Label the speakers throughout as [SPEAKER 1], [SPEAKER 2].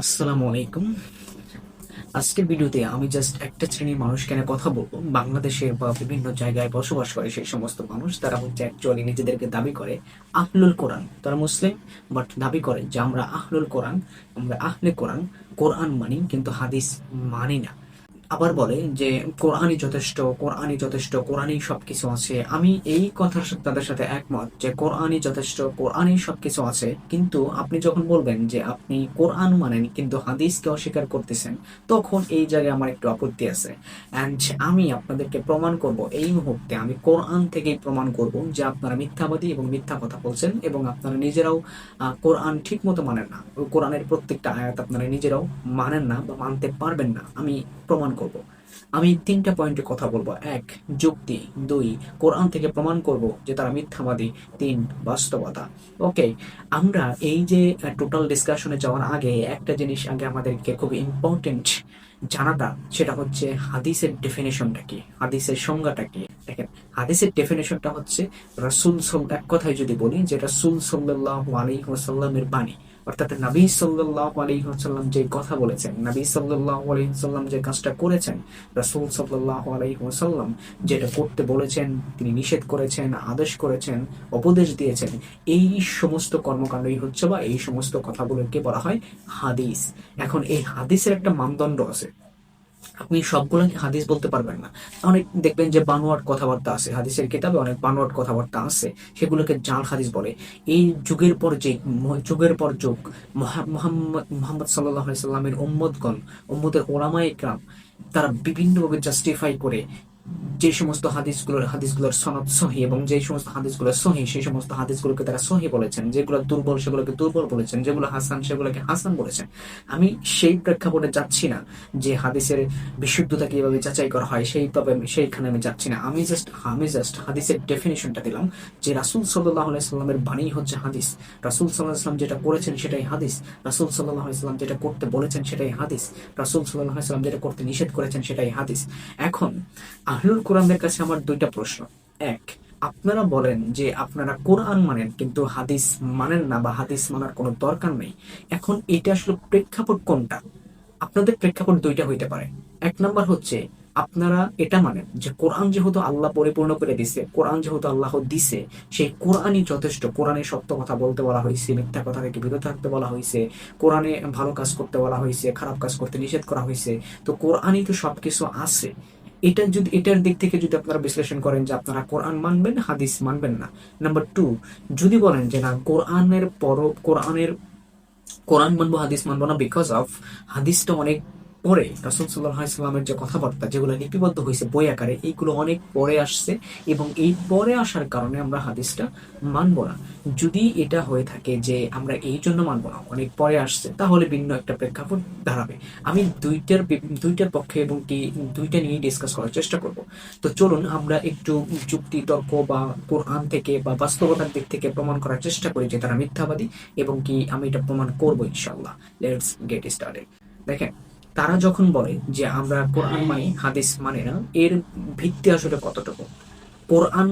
[SPEAKER 1] আসসালামু আলাইকুম আজকের ভিডিওতে আমি জাস্ট একটা শ্রেণির মানুষ কেন কথা বলব। বাংলাদেশের বা বিভিন্ন জায়গায় বসবাস করে সেই সমস্ত মানুষ, তারা হচ্ছে অ্যাকচুয়ালি নিজেদেরকে দাবি করে আহলুল কোরআন। তারা মুসলিম বাট দাবি করে যে আমরা আহলুল কোরআন, আমরা আহলে কোরআন কোরআন মানি, কিন্তু হাদিস মানি না। আবার বলে যে, কোরআনই যথেষ্ট কোরআনই যথেষ্ট, কোরআনই সবকিছু আছে। আমি এই কথার সাথে তাদের সাথে একমত যে, কোরআনই যথেষ্ট, কোরআনই সবকিছু আছে। কিন্তু আপনি যখন বলবেন যে, আপনি কোরআন মানেন কিন্তু হাদিসকে অস্বীকার করতেছেন, তখন এই জায়গায় আমার একটু আপত্তি আছে। অ্যান্ড আমি আপনাদেরকে প্রমাণ করব, এই মুহূর্তে আমি কোরআন থেকেই প্রমাণ করব যে, আপনারা মিথ্যাবাদী এবং মিথ্যা কথা বলছেন এবং আপনারা নিজেরাও কোরআন ঠিক মতো মানেন না। কোরআনের প্রত্যেকটা আয়াত আপনারা নিজেরাও মানেন না বা মানতে পারবেন না। আমি প্রমাণ করব। আমি তিনটা পয়েন্টে কথা বলব। এক, যুক্তি। দুই, কোরআন থেকে প্রমাণ করব যে তারা মিথ্যাবাদী। তিন, বাস্তবতা। ওকে আমরা এই যে টোটাল ডিসকাশনে যাওয়ার আগে একটা জিনিস আগে আমাদেরকে খুব ইম্পর্টেন্ট জানাটা সেটা হচ্ছে হাদিসের ডেফিনেশনটা কি? হাদিসের সংজ্ঞাটা কি? দেখেন, হাদিসের ডেফিনেশনটা হচ্ছে রাসুল এক কথায় যদি বলি যে রাসুল সাল্লাহ আলী ওয়াসাল্লামের বাণী, অর্থাৎ নবী সাল্লাহ আলহিহাল্লাম যে কথা বলেছেন, নবী সাল্লাহ আলহিহাল্লাম যে কাজটা করেছেন, রাসুল সাল্লাহ আলহিহাল্লাম যেটা করতে বলেছেন, তিনি নিষেধ করেছেন, আদেশ করেছেন, উপদেশ দিয়েছেন, এই সমস্ত কর্মকাণ্ডই হচ্ছে বা এই সমস্ত কথাগুলোকে বলা হয় হাদিস। এখন এই হাদিসের একটা মানদণ্ড আছে। আপনি সবগুলোকে হাদিস বলতে পারবেন না। অনেক দেখবেন যে বানোয়াট কথাবার্তা আছে, হাদিসের কিতাবে অনেক বানোয়াট কথাবার্তা আছে, সেগুলোকে জাল হাদিস বলে। এই যুগের পর যে যুগের পর যুগ মোহাম্মদ মোহাম্মদ সাল্লাহ সাল্লামের উম্মদগণ উম্মদের ওলামা ইকরাম তারা বিভিন্নভাবে জাস্টিফাই করে যে সমস্ত হাদিসগুলোর হাদিসগুলোর সনদ সহি এবং যে সমস্ত হাদিসগুলো সহি, সেই সমস্ত হাদিসগুলোকে তারা সহি বলেছেন, যেগুলো দুর্বল, সেগুলোকে দুর্বল বলেছেন, যেগুলো হাসান, সেগুলোকে হাসান বলেছেন। আমি সেই প্রেক্ষাপটে যাচ্ছি না যে হাদিসের বিশুদ্ধতা কীভাবে যাচাই করা হয় সেইভাবে সেইখানে আমি যাচ্ছি না। আমি জাস্ট আমি জাস্ট হাদিসের ডেফিনেশনটা দিলাম যে রাসুল সাল্লাহ সাল্লামের বাণী হচ্ছে হাদিস। রাসুল সাল্লাহ সাল্লাম যেটা করেছেন সেটাই হাদিস। রাসুল সাল্লাহ সাল্লাম যেটা করতে বলেছেন সেটাই হাদিস। রাসুল সাল্লাহ সাল্লাম যেটা করতে নিষেধ করেছেন সেটাই হাদিস। এখন আহলুল কোরআনদের কাছে আমার দুইটা প্রশ্ন। এক, আপনারা বলেন যে আপনারা কোরআন মানেন কিন্তু হাদিস মানেন না বা হাদিস মানার কোনো দরকার নেই। এখন এটা আসলে প্রেক্ষাপট কোনটা? আপনাদের প্রেক্ষাপট দুইটা হইতে পারে। এক নাম্বার হচ্ছে, আপনারা এটা মানেন যে কোরআন যেহেতু আল্লাহ পরিপূর্ণ করে দিছে, কোরআন যেহেতু আল্লাহ দিছে, সেই কোরআনই যথেষ্ট। কোরআনে সত্য কথা বলতে বলা হয়েছে মিথ্যা কথা থেকে বিরত থাকতে বলা হয়েছে কোরআনে ভালো কাজ করতে বলা হয়েছে খারাপ কাজ করতে নিষেধ করা হয়েছে তো কোরআনই তো সবকিছু আছে। এটা যদি, এটার দিক থেকে যদি আপনারা বিশ্লেষণ করেন যে আপনারা কোরআন মানবেন, হাদিস মানবেন না। নাম্বার টু যদি বলেন যে না, কোরআনের পর কোরআনের, কোরআন মানবো, হাদিস মানবো না বিকজ অফ হাদিসটা অনেক পরে রাসুল সাল্লাহ ইসলামের যে কথাবার্তা যেগুলো লিপিবদ্ধ হয়েছে বই আকারে, এইগুলো অনেক পরে আসছে এবং এই পরে আসার কারণে আমরা হাদিসটা মানবো না। যদি এটা হয়ে থাকে যে আমরা এই জন্য মানব না, অনেক পরে আসছে, তাহলে ভিন্ন একটা প্রেক্ষাপট দাঁড়াবে। আমি দুইটার দুইটার পক্ষে এবং কি দুইটা নিয়ে ডিসকাস করার চেষ্টা করব। তো চলুন আমরা একটু যুক্তি, তর্ক বা কোরআন থেকে বা বাস্তবতার দিক থেকে প্রমাণ করার চেষ্টা করি যে তারা মিথ্যাবাদী এবং কি আমি এটা প্রমাণ করব ইনশাল্লাহ লেটস গেট স্টার্টেড দেখেন তারা যখন বলে যে আমরা কোরআন মানি হাদিস মানে না, এর ভিত্তি আসলে কতটুকু? কোরআন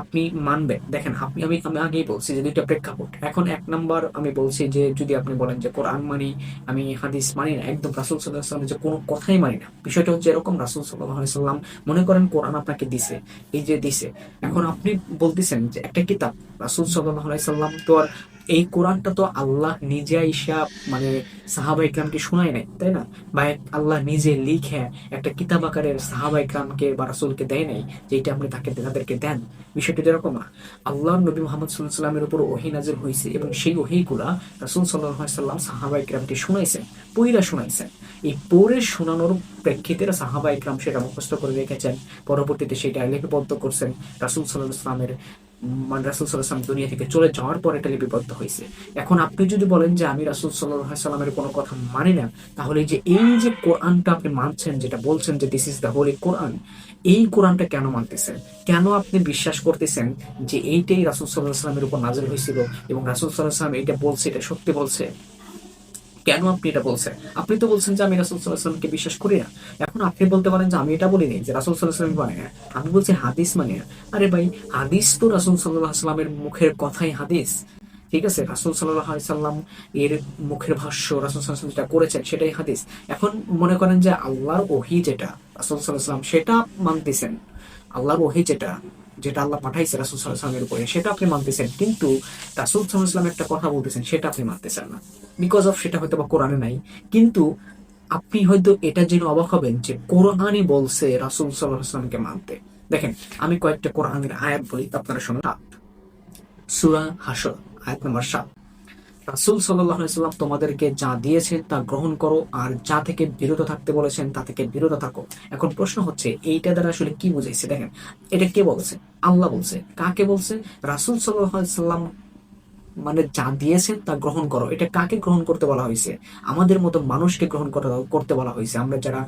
[SPEAKER 1] আপনি মানবেন। দেখেন, আপনি, আমি আমি আগেই বলছি যে দুইটা প্রেক্ষাপট। এখন এক নাম্বার আমি বলছি যে যদি আপনি বলেন যে কোরআন মানি, আমি হাদিস মানি না, একদম রাসুল সাল্লাহ যে কোনো কথাই মানি না। বিষয়টা হচ্ছে এরকম, রাসুল সাল্লাহ সাল্লাম মনে করেন কোরআন আপনাকে দিছে, এই যে দিছে। এখন আপনি বলতেছেন যে একটা কিতাব, রাসুল সাল্লাহ সাল্লাম তো আর এই কোরআনটা তো আল্লাহ নিজে আইসা মানে সাহাবা ইকরামকে শোনায় নাই, তাই না? বা আল্লাহ নিজে লিখে একটা কিতাব আকারের সাহাবা ইকরামকে বা রাসুলকে দেয় নাই যেটা আপনি তাকে তাদেরকে দেন। বিষয়টি তো এরকম না। আল্লাহ নবী মোহাম্মদ সাল্লাহ সাল্লামের উপর ওহি নাজির হয়েছে এবং সেই ওহিগুলা রাসুল সাল্লাহ সাল্লাম সাহাবা ইকরামকে শুনাইছেন পইরা শুনাইছেন। এই পড়ে শোনানোর প্রেক্ষিতে সাহাবা ইকরাম সেটা মুখস্থ করে রেখেছেন, পরবর্তীতে সেটা লিপিবদ্ধ করছেন রাসুল সাল্লাহ ইসলামের মানে রাসুল সাল্লাহাম দুনিয়া থেকে চলে যাওয়ার পর এটা লিপিবদ্ধ হয়েছে। এখন আপনি যদি বলেন যে আমি রাসুল সাল্লাহ সাল্লামের কোনো কথা মানি না, তাহলে যে এই যে কোরআনটা আপনি মানছেন, যেটা বলছেন যে this is the holy Quran এই কোরআনটা কেন মানতেছেন? কেন আপনি বিশ্বাস করতেছেন যে এইটাই রাসুল সাল্লাহ সাল্লামের উপর নাজির হয়েছিল এবং রাসুল সাল্লাহ সাল্লাম এটা বলছে, এটা সত্যি বলছে? কেন আপনি এটা বলছেন? আপনি তো বলছেন যে আমি রাসুল বিশ্বাস করি না। এখন আপনি বলতে পারেন যে আমি এটা বলিনি যে রাসুল সাল্লাহাম মানে না আমি বলছি হাদিস মানে না আরে ভাই, হাদিস তো রাসুল সাল্লাহ সাল্লামের মুখের কথাই হাদিস। ঠিক আছে? রাসুল সাল্লাহ সাল্লাম এর মুখের ভাষ্য রাসুল সাল্লাম যেটা করেছেন সেটাই হাদিস। এখন মনে করেন যে আল্লাহর ওহি যেটা রাসুল সাল্লাহ সাল্লাম সেটা মানতেছেন। আল্লাহর ওহি যেটা যেটা আল্লাহ পাঠাইছে রাসুল সাল্লাহামের উপরে, সেটা আপনি মানতেছেন। কিন্তু রাসুল সাল্লাম একটা কথা বলতেছেন, সেটা আপনি মানতেছেন না। বিকজ অফ সেটা হয়তো বা কোরআনে নাই। কিন্তু আপনি হয়তো এটা জেনে অবাক হবেন যে কোরআনই বলছে রাসুল সাল্লাহামকে মানতে। দেখেন, আমি কয়েকটা কোরআনের আয়াত বলি, আপনারা শোনেন। সুরা হাসর, আয়াত নম্বর সাত। রাসুল সাল্লাম তোমাদেরকে যা দিয়েছে তা গ্রহণ করো, আর যা থেকে বিরত থাকতে বলেছেন তা থেকে বিরত থাকো। এখন প্রশ্ন হচ্ছে, এইটা দ্বারা আসলে কি বুঝাইছে? দেখেন, এটা কে বলছে? আল্লাহ বলছে। কাকে বলছে? রাসুল সাল্লাম মানে যা দিয়েছেন তা গ্রহণ করো। এটা কাকে গ্রহণ করতে বলা হয়েছে? আমাদের মতো মানুষকে গ্রহণ করতে বলা হয়েছে। আমরা যারা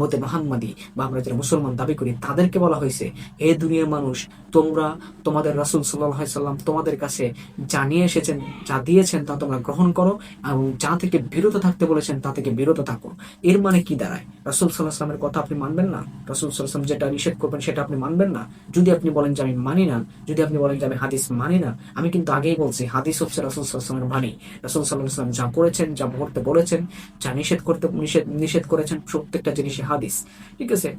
[SPEAKER 1] মতে মাহাম্মাদি বা আমরা যারা মুসলমান দাবি করি, তাদেরকে বলা হয়েছে হে দুনিয়ার মানুষ, তোমরা তোমাদের রাসুল সাল্লাহ সাল্লাম তোমাদের কাছে যা নিয়ে এসেছেন, যা দিয়েছেন তা তোমরা গ্রহণ করো এবং যা থেকে বিরত থাকতে বলেছেন তা থেকে বিরত থাকো। এর মানে কি দাঁড়ায়? রাসুল সাল্লাহ সাল্লামের কথা আপনি মানবেন না? রাসুল সাল্লাম যেটা নিষেধ করবেন সেটা আপনি মানবেন না? যদি আপনি বলেন যে আমি মানি না, যদি আপনি বলেন যে আমি হাদিস মানি না, আমি কিন্তু আগেই বলছি, হাদিস হচ্ছে রাসুল সাল্লামের বাণী। রাসুল সাল্লাম যা করেছেন, যা করতে বলেছেন, যা নিষেধ করতে, নিষেধ নিষেধ করেছেন, প্রত্যেকটা জিনিসই হাদিস। ঠিক আছে?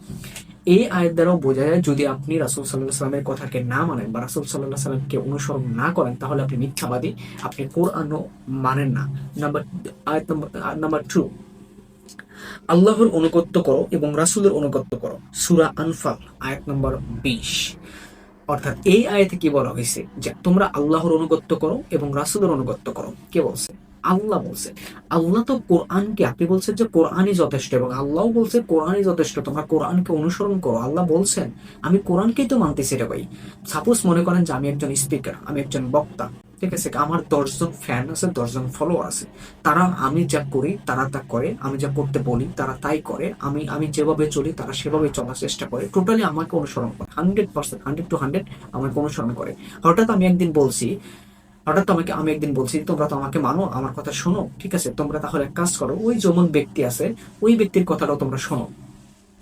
[SPEAKER 1] এই আয়ের দ্বারাও বোঝা যায়, যদি আপনি রাসুল সাল্লাহ সাল্লামের কথাকে না মানেন বা রাসুল সাল্লাহ সাল্লামকে অনুসরণ না করেন, তাহলে আপনি মিথ্যাবাদী, আপনি কোরআনও মানেন না। নাম্বার আয়াত নম্বর নাম্বার টু আল্লাহর অনুগত্য করো এবং রাসুলের অনুগত্য করো। সুরা আনফাল, আয়াত নম্বর বিশ। অর্থাৎ এই আয়াতে কি বলা হয়েছে? যে তোমরা আল্লাহর অনুগত্য করো এবং রাসুলের অনুগত্য করো। কে বলছে? আল্লাহ বলছে। আল্লাহ তো কোরআনকে, আপনি বলছেন যে কোরআনই যথেষ্ট এবং আল্লাহ বলছে কোরআনই যথেষ্ট। তোমরা কোরআনকে অনুসরণ করো। আল্লাহ বলছেন, আমি কোরআনকেই তো মানতেছি রে ভাই। সাপোজ মনে করেন যে আমি একজন স্পিকার আমি একজন বক্তা। ঠিক আছে, আমার দশজন ফ্যান আছে, দশজন ফলোয়ার আছে। তারা আমি যা করি, তারা তা করে, আমি যা করতে বলি, তারা তাই করে। আমি আমি যেভাবে চলি, তারা সেভাবে চলার চেষ্টা করে। টোটালি আমাকে অনুসরণ করে। Hundred percent hundred to hundred আমাকে অনুসরণ করে। হঠাৎ আমি একদিন বলছি, হঠাৎ আমাকে আমি একদিন বলছি, তোমরা তো আমাকে মানো, আমার কথা শোনো। ঠিক আছে, তোমরা তাহলে এক কাজ করো, ওই যেমন ব্যক্তি আছে, ওই ব্যক্তির কথাটাও তোমরা শোনো।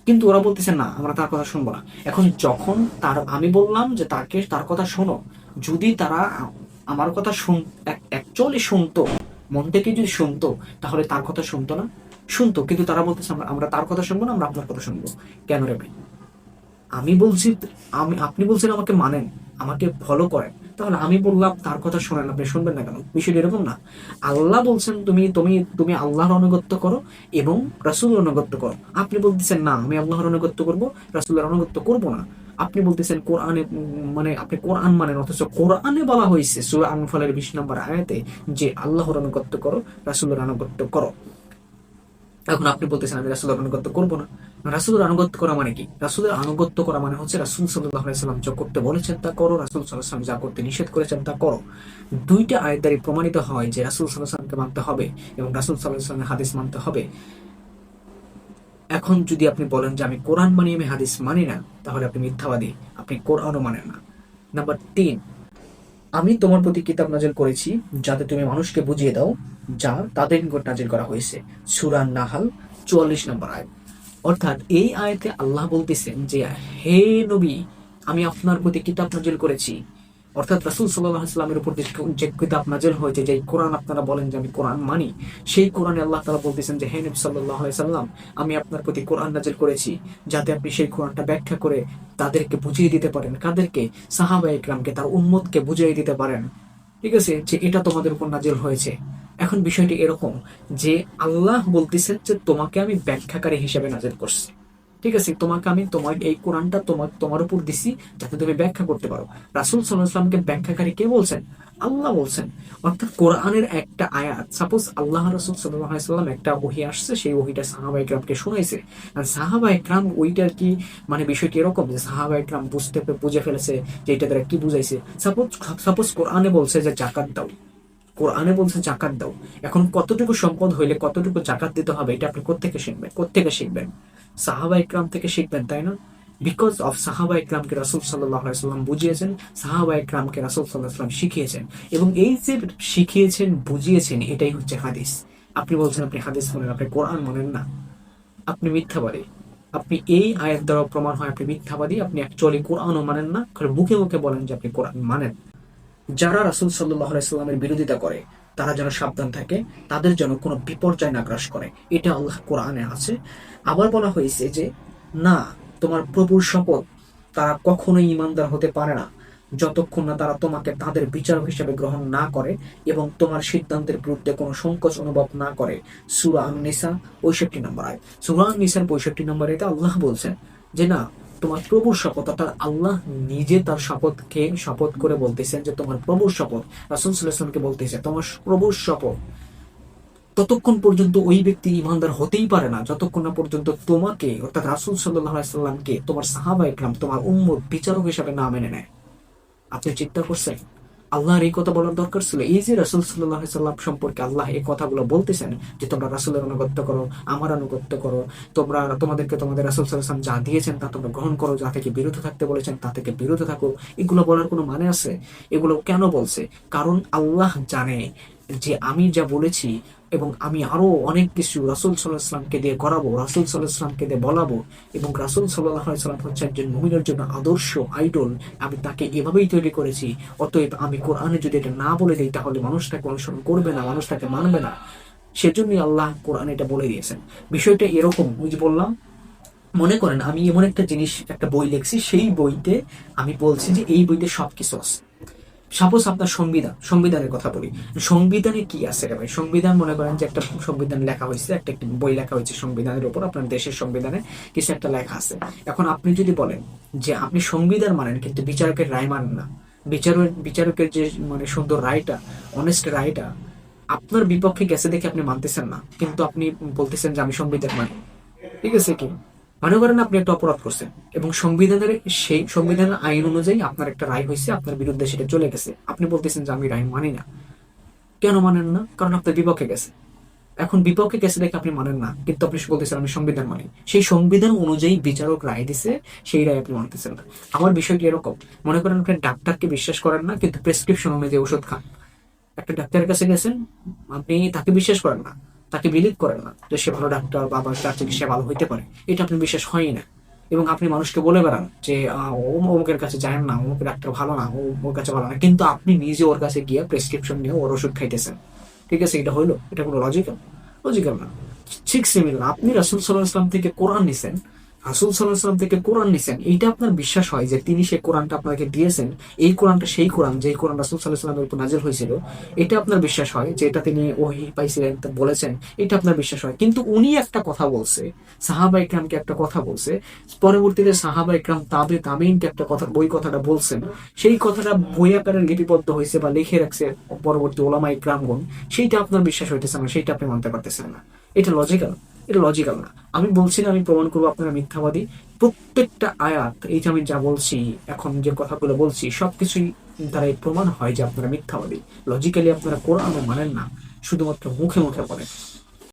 [SPEAKER 1] কিন্তু ওরা বলতেছে, না, আমরা তার কথা শুনব না। এখন যখন তার, আমি বললাম যে তাকে, তার কথা শোনো। যদি তারা আমার কথা শুন অ্যাকচুয়ালি শুনতো। মন থেকে যদি শুনতো, তাহলে তার কথা শুনতো না। শুনতো, কিন্তু তারা বলতেছে, আমরা আমরা তার কথা শুনব না, আমরা আপনার কথা শুনব। কেন রে ভাই? আমি বলছি, আমি আপনি বলছেন আমাকে মানেন, আমাকে ফলো করেন। তাহলে আমি বললাম, তার কথা শোনেন, আপনি শুনবেন না কেন? বিষয়টা এরকম না। আল্লাহ বলছেন, তুমি তুমি তুমি আল্লাহর অনুগত্য করো এবং রাসুলের অনুগত্য করো। আপনি বলতেছেন, না, আমি আল্লাহর অনুগত্য করব, রাসুলের অনুগত্য করব না। আপনি বলতেছেন কোরআনে মানে আপনি কোরআন মানেন, অথচ কোরআনে বলা হয়েছে সুরা আনফালের বিশ নম্বর আয়াতে যে আল্লাহর অনুগত্য করো, রাসুলের অনুগত্য করো। এখন আপনি বলতেছেন, আমি রাসুলের আনুগত্য করব না। রাসুলের আনুগত্য করা মানে কি? রাসুলের আনুগত্য করা মানে হচ্ছে রাসুল সাল্লাহ সাল্লাম যা করতে বলেছেন তা করো, রাসুল সাল্লাম যা করতে নিষেধ করেছেন তা করো। দুইটা আয়ের দ্বারা প্রমাণিত হয় যে রাসুল সাল্লাহ সাল্লামকে মানতে হবে এবং রাসুল সাল্লাহ সাল্লামের হাদিস মানতে হবে। এখন যদি আপনি বলেন যে আমি কোরআন মানি আমি হাদিস মানি না, তাহলে আপনি মিথ্যাবাদী। আপনি কোরআনও মানেন না। নাম্বার তিন, আমি তোমার প্রতি কিতাব নাজিল করেছি যাতে তুমি মানুষকে বুঝিয়ে দাও যা তাদের নিকট নাজিল করা হয়েছে। সুরান নাহাল চুয়াল্লিশ নম্বর আয় অর্থাৎ এই আয়তে আল্লাহ বলতেছেন যে, হে নবী, আমি আপনার প্রতি কিতাব নাজিল করেছি। অর্থাৎ রাসুল সাল্লাহ ইসলামের উপর যে- কিতাব নাজিল হয়েছে যে কোরআন আপনারা বলেন যে আমি কোরআন মানি, সেই কোরআনে আল্লাহ তালা বলতেছেন যে, হে নবী সাল্লাহ সাল্লাম, আমি আপনার প্রতি কোরআন নাজিল করেছি, যাতে আপনি সেই কোরআনটা ব্যাখ্যা করে তাদেরকে বুঝিয়ে দিতে পারেন, কাদেরকে সাহাবা ইকরামকে তার উম্মতকে বুঝিয়ে দিতে পারেন। ঠিক আছে? যে এটা তোমাদের উপর নাজিল হয়েছে। এখন বিষয়টি এরকম যে আল্লাহ বলতেছেন যে, তোমাকে আমি ব্যাখ্যাকারী হিসেবে নাজিল করছি। ঠিক আছে, তোমাকে আমি তোমার এই কোরআনটা তোমার তোমার উপর দিছি যাতে তুমি ব্যাখ্যা করতে পারো। রাসুল সাল্লাহামকে ব্যাখ্যাকারী কে বলছেন? আল্লাহ বলছেন। অর্থাৎ কোরআনের একটা আয়াত সাপোজ আল্লাহ রসুল সাল্লাম একটা ওহি আসছে, সেই ওহিটা সাহাবা ইকরামকে শুনাইছে। আর সাহাবা ইকরাম ওইটার কি মানে বিষয়টি এরকম যে সাহাবা ইকরাম বুঝতে বুঝে ফেলেছে যে এটা তারা কি বুঝাইছে। সাপোজ সাপোজ কোরআনে বলছে যে জাকাত দাও। কোরআনে বলছে জাকাত দাও। এখন কতটুকু সম্পদ হইলে কতটুকু জাকাত দিতে হবে, এটা আপনি কোত্থেকে শিখবেন? কোত্থেকে শিখবেন? সাহাবা ইকরাম থেকে শিখবেন, তাই না? বিকজ অফ সাহাবা ইকরামকে রাসুল সাল্লাহ সাল্লাম বুঝিয়েছেন সাহাবা ইকরামকে রাসুল সাল্লাহ সাল্লাম শিখিয়েছেন। এবং এই যে শিখিয়েছেন, বুঝিয়েছেন, এটাই হচ্ছে হাদিস। আপনি বলছেন, আপনি হাদিস মানেন, আপনি কোরআন মানেন না। আপনি মিথ্যাবাদী। আপনি এই আয়ের দ্বারা প্রমাণ হয় আপনি মিথ্যাবাদী, আপনি অ্যাকচুয়ালি কোরআনও মানেন না। মুখে মুখে বলেন যে আপনি কোরআন মানেন। যারা রাসুল সাল্লাহ সাল্লামের বিরোধিতা করে তারা যেন সাবধান থাকে, তাদের যেন কোনো বিপর্যয় না গ্রাস করে। এটা আল্লাহ কোরআনে আছে। আবার বলা হয়েছে যে, না, তোমার প্রভুর শপথ তারা কখনোই ইমানদার হতে পারে না। যতক্ষণ না তারা তোমাকে তাদের বিচারক হিসেবে গ্রহণ না করে এবং তোমার সিদ্ধান্তের বিরুদ্ধে কোনো সংকোচ অনুভব না করে। সুরা নিসা পঁয়ষট্টি নম্বর আয় সুরা নিসার পঁয়ষট্টি নম্বর এতে আল্লাহ বলছেন যে, না তোমার প্রভুর শপথ, অর্থাৎ আল্লাহ নিজে তার শপথকে শপথ করে বলতেছেন যে তোমার প্রভুর শপথ। রাসুল সাল্লাহামকে বলতেছে, তোমার প্রভুর শপথ, ততক্ষণ পর্যন্ত ওই ব্যক্তি ইমানদার হতেই পারে না। যতক্ষণ না পর্যন্ত তোমাকে, অর্থাৎ রাসুল সাল্লাহ সাল্লামকে তোমার সাহাবা ইকরাম তোমার উম্মত বিচারক হিসাবে না মেনে নেয়। আপনি চিন্তা করছেন? আল্লাহর এই কথা বলার দরকার ছিল। এই যে রাসুল সাল্লাহ সাল্লাম সম্পর্কে আল্লাহ এই কথাগুলো বলতেছেন যে, তোমরা রাসুলের অনুগত্য করো, আমার অনুগত্য করো। তোমরা, তোমাদেরকে তোমাদের রাসুল সাল্লাম যা দিয়েছেন তা তোমরা গ্রহণ করো, যা থেকে বিরত থাকতে বলেছেন তা থেকে বিরত থাকো। এগুলো বলার কোনো মানে আছে? এগুলো কেন বলছে? কারণ আল্লাহ জানে। যে আমি যা বলেছি এবং আমি আরও অনেক কিছু রাসুল সাল্লাহ সাল্লামকে দিয়ে করাবো রাসুল সাল্লাহ সাল্লামকে দিয়ে বলাবো এবং রাসুল সাল্লাহ সাল্লাম হচ্ছে একজন মুমিনের জন্য আদর্শ আইডল আমি তাকে এভাবেই তৈরি করেছি। অতএব আমি কোরআনে যদি এটা না বলে দিই, তাহলে মানুষ তাকে অনুসরণ করবে না, মানুষ তাকে মানবে না। সেজন্যই আল্লাহ কোরআন এটা বলে দিয়েছেন। বিষয়টা এরকম, ওই যে বললাম, মনে করেন আমি এমন একটা জিনিস, একটা বই লিখছি, সেই বইতে আমি বলছি যে এই বইতে সবকিছু আছে। সাপোজ আপনার সংবিধান, সংবিধানের কথা বলি। সংবিধানে কি আছে রে ভাই? সংবিধান মনে করেন যে একটা সংবিধান লেখা হয়েছে, একটা একটি বই লেখা হয়েছে সংবিধানের উপর, আপনার দেশের সংবিধানে কিছু একটা লেখা আছে। এখন আপনি যদি বলেন যে আপনি সংবিধান মানেন কিন্তু বিচারকের রায় মানেন না। বিচারক, বিচারকের যে মানে সুন্দর রায়টা অনেস্ট রায়টা, আপনার বিপক্ষে গেছে দেখে আপনি মানতেছেন না। কিন্তু আপনি বলতেছেন যে আমি সংবিধান মানি। ঠিক আছে কি? মনে করেন আপনি একটা অপরাধ করছেন এবং সংবিধানের সেই সংবিধানের আইন অনুযায়ী আপনার একটা রায় হয়েছে, আপনার বিরুদ্ধে সেটা চলে গেছে। আপনি বলতেছেন যে আমি রায় মানি না। কেন মানেন না? কারণ আপনার বিপক্ষে গেছে এখন বিপক্ষে গেছে দেখে আপনি মানেন না। কিন্তু আপনি বলতেছেন, আমি সংবিধান মানি। সেই সংবিধান অনুযায়ী বিচারক রায় দিছে, সেই রায় আপনি মানতেছেন না। আমার বিষয়টি এরকম। মনে করেন আপনি ডাক্তারকে বিশ্বাস করেন না, কিন্তু প্রেসক্রিপশন অনুযায়ী ওষুধ খান। একটা ডাক্তারের কাছে গেছেন, আপনি তাকে বিশ্বাস করেন না। তাকে বিলিভ করেন না যে সে ভালো ডাক্তার বা তার চিকিৎসা ভালো হইতে পারে। এটা আপনি বিশ্বাস হয়ই না। এবং আপনি মানুষকে বলে বেড়ান যে অমুকের কাছে যায় না অমুক ডাক্তার ভালো না ওর কাছে ভালো না। কিন্তু আপনি নিজে ওর কাছে গিয়ে প্রেসক্রিপশন নিয়ে ওর ওষুধ খাইতেছেন। ঠিক আছে? এটা হইল? এটা কোনো লজিক্যাল লজিক্যাল না। ঠিক সিমিলার আপনি রাসুল সাল্লাহ ইসলাম থেকে কোরআন নিছেন। রাসুল সাল্লাহ ইসলাম থেকে কোরআন নিছেন। এইটা আপনার বিশ্বাস হয় যে তিনি সেই কোরআনটা আপনাকে দিয়েছেন, এই কোরআনটা সেই কোরআন যে কোরআন রাসুল সাল্লাহ ইসলামের উপর নাজিল হয়েছিল, এটা আপনার বিশ্বাস হয় যে এটা তিনি ওহি পাইছিলেন বলেছেন, এটা আপনার বিশ্বাস হয়। কিন্তু উনি একটা কথা বলছে সাহাবা ইকরামকে একটা কথা বলছে, পরবর্তীতে সাহাবা ইকরাম তাবে তামিনকে একটা কথা, বই কথাটা বলছেন, সেই কথাটা বই আকারে লিপিবদ্ধ হয়েছে বা লিখে রাখছে পরবর্তী ওলামা ইকরামগণ সেইটা আপনার বিশ্বাস হইতেছে না, সেইটা আপনি মানতে পারতেছেন না। এটা লজিক্যাল। এটা লজিক্যাল না। আমি বলছি না, আমি প্রমাণ করব আপনারা মিথ্যাবাদী। প্রত্যেকটা আয়াত, এই যে আমি যা বলছি, এখন যে কথাগুলো বলছি সব কিছুই দ্বারাই প্রমাণ হয় যে আপনারা মিথ্যাবাদী। লজিক্যালি আপনারা কোরআন মানেন না, শুধুমাত্র মুখে মুখে বলেন।